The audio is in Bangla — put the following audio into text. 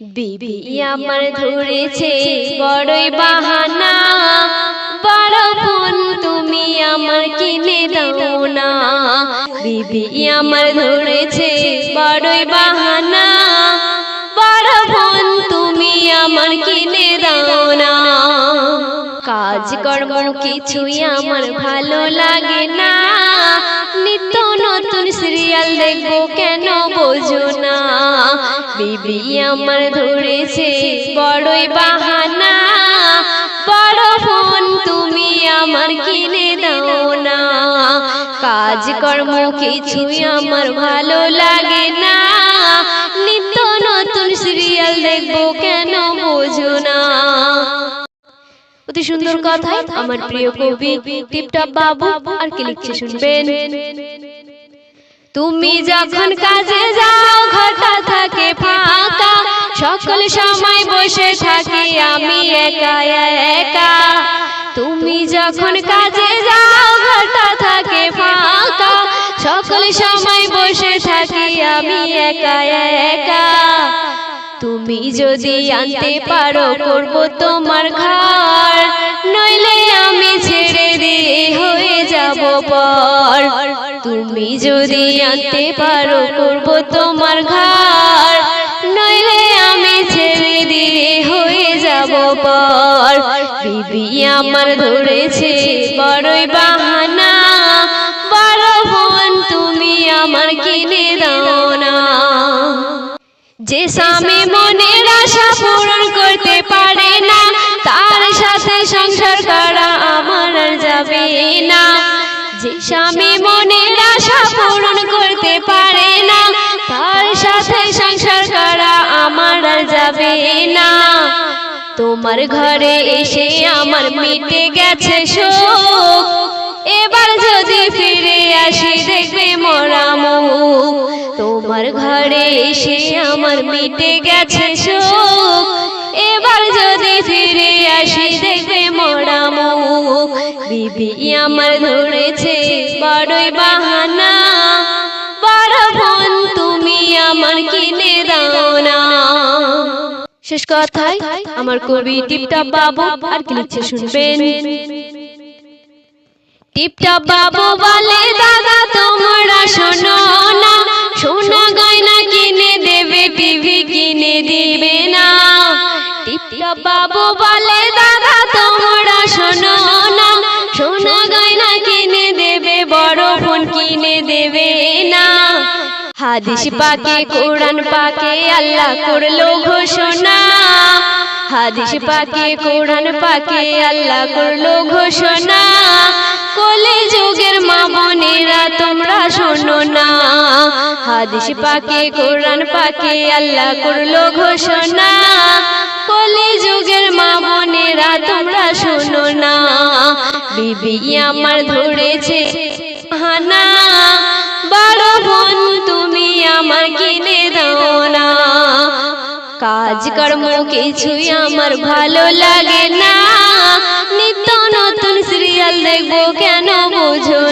বিবি আমার ধরেছে বড়ই বাহানা। বড় বোন তুমি আমার কিনে দাও না। বিবি আমার ধরেছে বড়ই বাহানা। বড় বোন তুমি আমার কিনে দাও না। কাজ কর্ম কিছুই আমার ভালো লাগে না। নিত্য নতুন সিরিয়াল দেখব কেন বোঝো? বিবি আমার ধরেছে বড়ই বাহানা। বড় ফোন তুমি আমার কিনে দাও না। কাজ কর্ম কিছুই আমার ভালো লাগে না। নিত্য নতুন সিরিয়াল দেখব কেন বোঝো না। অতি সুন্দর কথায় আমার প্রিয় কবি টিপটপ বাবু আর কি লিখছে শুনবেন? তুমি যখন কাজে যাও ঘরটা থাকে ফাঁকা। সকল সময় বসে থাকি আমি একা একা তুমি যখন কাজে যাও ঘরটা থাকে ফাঁকা। সকল সময় বসে থাকি আমি একা একা। তুমি যদি আনতে পারো করব তোমার ঘর। নইলে আমি ছেড়ে দিয়ে হয়ে যাব পর। তুমি যদি আনতে পারো করব তোমার ঘর। নইলে আমি ছেড়ে দিয়ে হয়ে যাব পর। বিবি আমার ধরেছে বড়ই বাহানা। বড় বোন তুমি আমার কিনে দাও না। যে স্বামী মনের আশা পূরণ করতে পারে না তার সাথে সংসার করা আমার যাবে না। যে স্বামী সাথে সংসার করা আমার যাবে না। তোমার ঘরে এসে আমার মিটে গেছে শোক। এবার যদি ফিরে আসি দেখবে মরা মুখ। তোমার ঘরে এসে আমার মিটে গেছে শোক। এবার যদি ফিরে আসি দেখবে মরা মুখ। বিবি আমার ধরেছে, বড়ই বাহানা। আমার কিনে শেষ কথায় আমার কবি টিপটপ বাবু আর কি লিখছে শুনবেন? টিপটপ বাবু বলে, দাদা, তোমরা শোনো না। সোনা গয়না কিনে দেবে, টিভি কিনে দিবে না। টিপটপ বাবু বলে, দাদা হাদিস পাকে, কোরআন পাকে, আল্লাহ করল ঘোষণা। হাদিস পাকে, কোরআন পাকে, আল্লাহ করল ঘোষণা। কোলে যুগের মা বোনেরা তোমরা শোনো না। হাদিস পাকে, কোরআন পাকে, আল্লাহ করল ঘোষণা। কোলে যুগের মা বোনেরা তোমরা শোনো না। বিবি আমার ধরেছে। হানা তুমি আমার কিনে দাও না। কাজ কর্ম কিছুই আমার ভালো লাগে না। নিত্য নতুন সিরিয়াল দেখব কেন বোঝো